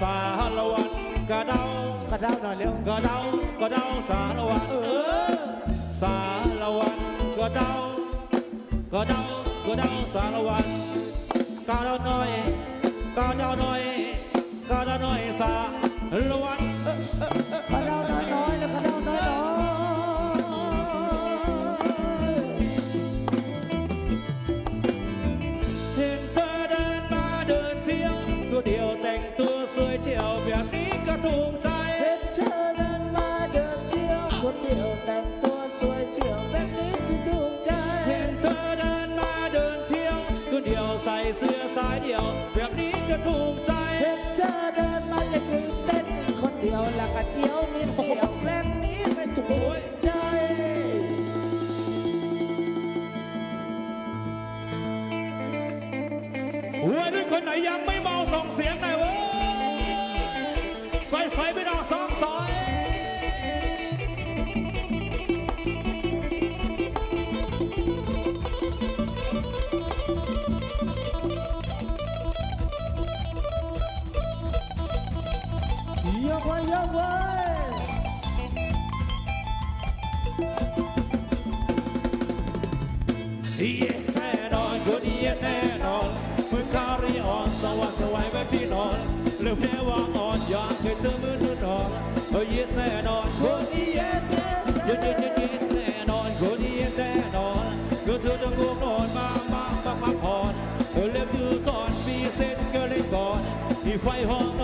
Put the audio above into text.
สารวันกระเดากระเดาหน่อยเร็วกระเดากระเดาสารวันเออสารวันกระเดากระเดากระเดาสารวันกระเดาหน่อยกระเดาหน่อยกระเดาหน่อยสารวันกระเดา เดียวใส่เสื้อสายเดียว แบบนี้ก็ถูกใจ เห็นเธอเดินมาจะยืนเต้นคนเดียวแล้วก็เที่ยวนิดเดียวแบบนี้ไม่ถูกใจวัยรุ่นคนไหนยังไม่เมาส่งเสียงหน่อยเว้ย ยกไว้ยกไว้เยสแน่นอนคนเยสแน่นอนมือคาริออนสว่างสวายแบบที่นอนเริ่มแน่ว่าอ่อนอยากให้เธอมือเธอนอนเยสแน่นอนคนเยสแน่เย็นย็นเย็นเย็นแน่นอนคนเยสแน่นอนก็เธอจะง่วงนอนมามามาพักผ่อนเธอเล็บยืดก่อนมีเส้นก็เล่นก่อนที่ไฟห้อง